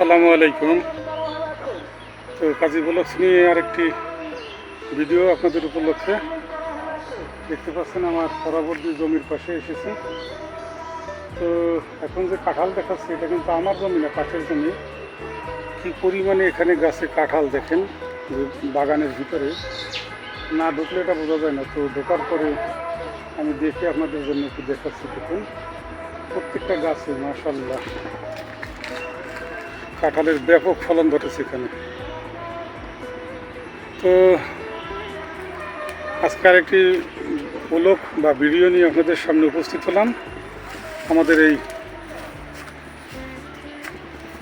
আসসালামু আলাইকুম। তো কাজী ব্লগস নিয়ে আরেকটি ভিডিও আপনাদের উপলক্ষে। দেখতে পাচ্ছেন আমার পরবর্তী জমির পাশে এসেছে। তো এখন যে কাঁঠাল দেখাচ্ছে, এটা কিন্তু আমার জমি না পাশের জমি। কী পরিমাণে এখানে গাছে কাঁঠাল দেখেন বাগানের ভিতরে। না ঢুকলে এটা বোঝা যায় না, তো ঢোকার পরে আমি দেখে আপনাদের জন্য একটু দেখাচ্ছি দেখুন। প্রত্যেকটা গাছে মাশাল্লাহ কাঁঠালের ব্যাপক ফলন ঘটেছে এখানে। তো আজকের একটি ব্লগ বা ভিডিও নিয়ে আপনাদের সামনে উপস্থিত হলাম। আমাদের এই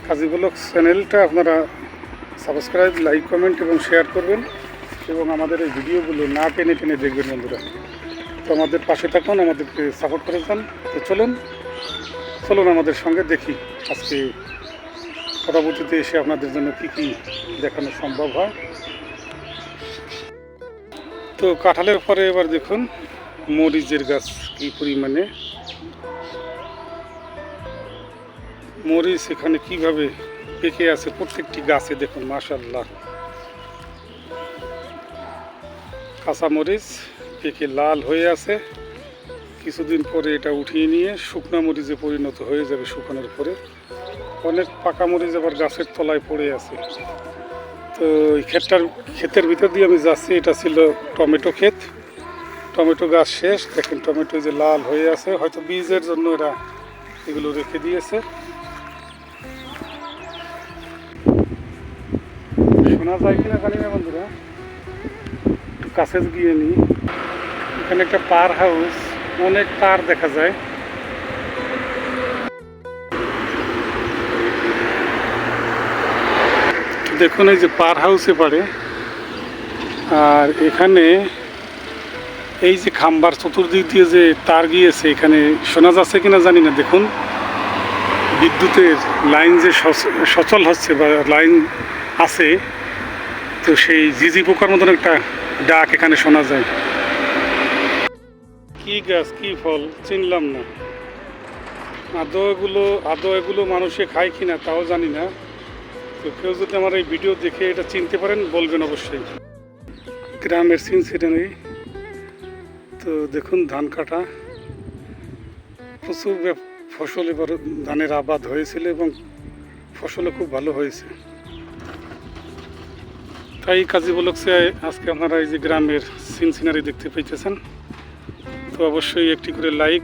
কাজী ব্লগ চ্যানেলটা আপনারা সাবস্ক্রাইব, লাইক, কমেন্ট এবং শেয়ার করবেন এবং আমাদের এই ভিডিওগুলো না টেনে টেনে দেখবেন বন্ধুরা। তো আমাদের পাশে থাকুন, আমাদেরকে সাপোর্ট করে যান। তো চলুন চলুন আমাদের সঙ্গে দেখি আজকে পরবর্তীতে এসে আপনাদের জন্য কি কি দেখানো সম্ভব হয়? তো কাঁঠালের পরে এবার দেখুন, মরিচের গাছ কি পরিমাণে? মরিচ এখানে কীভাবে পেকে আছে? প্রত্যেকটি গাছে দেখুন মাশাল্লাহ কাঁচা মরিচ পেকে লাল হয়ে আছে। কিছুদিন পরে এটা উঠিয়ে নিয়ে শুকনা মরিচে পরিণত হয়ে যাবে শুকানোর পরে। অনেক পাকা মরিচ আবার গাছের তলায় পড়ে আছে। তো এই ক্ষেতটার, ক্ষেতের ভিতর দিয়ে আমি যাচ্ছি, এটা ছিল টমেটো ক্ষেত। টমেটো গাছ শেষ, দেখেন টমেটো যে লাল হয়ে আছে, হয়তো বীজের জন্য এরা এগুলো রেখে দিয়েছে। শোনা যায় কিনা জানি না বন্ধুরা, একটু কাছে গিয়ে নিই। এখানে একটা পার হাউস, অনেক তার দেখা যায়। দেখুন, এই যে পার হাউসে পারে আর এখানে এই যে খাম্বার চতুর্দিক দিয়ে যে তার গিয়েছে, এখানে শোনা যাচ্ছে কিনা জানি না। দেখুন, বিদ্যুতের লাইন যে সচ- সচল হচ্ছে বা লাইন আছে, তো সেই জিজি পোকার মতন একটা ডাক এখানে শোনা যায়। কি গাছ, কি ফল, চিনলাম না। আদৌ এগুলো আদৌ এগুলো মানুষে খায় কিনা তাও জানি না। তো কেউ যদি আমার এই ভিডিও দেখে এটা চিনতে পারেন, বলবেন অবশ্যই। গ্রামের সিন সেটা নেই। তো দেখুন, ধান কাটা। প্রচুর ফসল এবার ধানের আবাদ হয়েছিল এবং ফসলও খুব ভালো হয়েছে। তাই কাজী বলকছে আজকে আপনারা এই যে গ্রামের সিন সিনারি দেখতে পাইতেছেন তো অবশ্যই একটি করে লাইক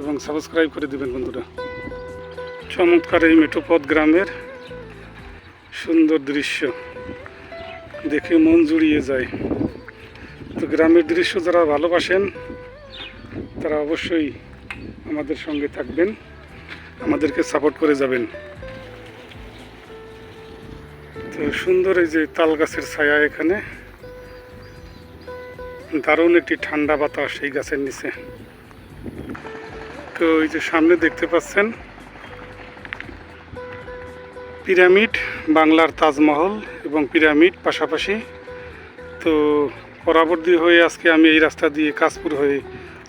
এবং সাবস্ক্রাইব করে দেবেন বন্ধুরা। চমৎকার এই মেঠোপথ গ্রামের সুন্দর দৃশ্য। দেখে মন জুড়িয়ে যায়। তো গ্রামের দৃশ্য যারা ভালোবাসেন, তারা অবশ্যই আমাদের সঙ্গে থাকবেন, আমাদেরকে সাপোর্ট করে যাবেন। তো সুন্দর এই যে তাল গাছের ছায়া এখানে। দারুণ একটি ঠান্ডা বাতাস এই গাছের নিচে। তো এই যে সামনে দেখতে পাচ্ছেন পিরামিড, বাংলার তাজমহল এবং পিরামিড পাশাপাশি। তো পরবর্তী হয়ে আজকে আমি এই রাস্তা দিয়ে কাশপুর হয়ে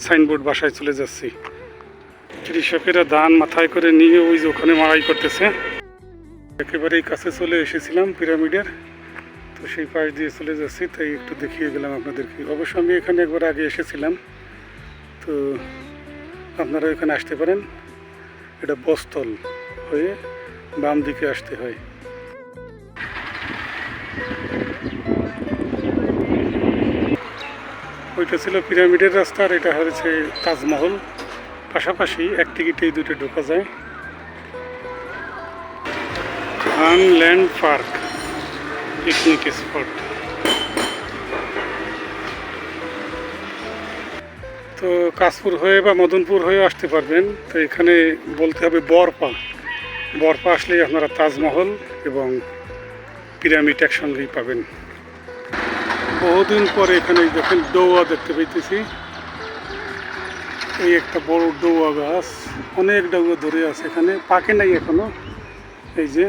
সাইনবোর্ড বাসায় চলে যাচ্ছি। কৃষকেরা ধান মাথায় করে নিয়ে ওই যে ওখানে মারাই করতেছে। একেবারেই কাছে চলে এসেছিলাম পিরামিডের। তো সেই পাশ দিয়ে চলে যাচ্ছি, তাই একটু দেখিয়ে গেলাম আপনাদেরকে। অবশ্য আমি এখানে একবার আগে এসেছিলাম। তো আপনারা এখানে আসতে পারেন। এটা বস্তল হয়ে বাম দিকে আসতে হয়। ওইটা ছিল পিরামিডের রাস্তা আর এটা হয়েছে তাজমহল। পাশাপাশি এক টিকিটেই দুটো ঢোকা যায়। আনল্যান্ড পার্ক, পিকনিক স্পট। তো কাশপুর হয়ে বা মদনপুর হয়ে আসতে পারবেন। তো এখানে বলতে হবে বরপা বরপা আসলেই আপনারা তাজমহল এবং পিরামিড একসঙ্গেই পাবেন। বহুদিন পরে এখানে দেখেন ডৌয়া দেখতে পেতেছি এই একটা বড় ডৌয়া গাছ, অনেক ডৌয়া ধরে আছে এখানে, পাকে নাই এখনও। এই যে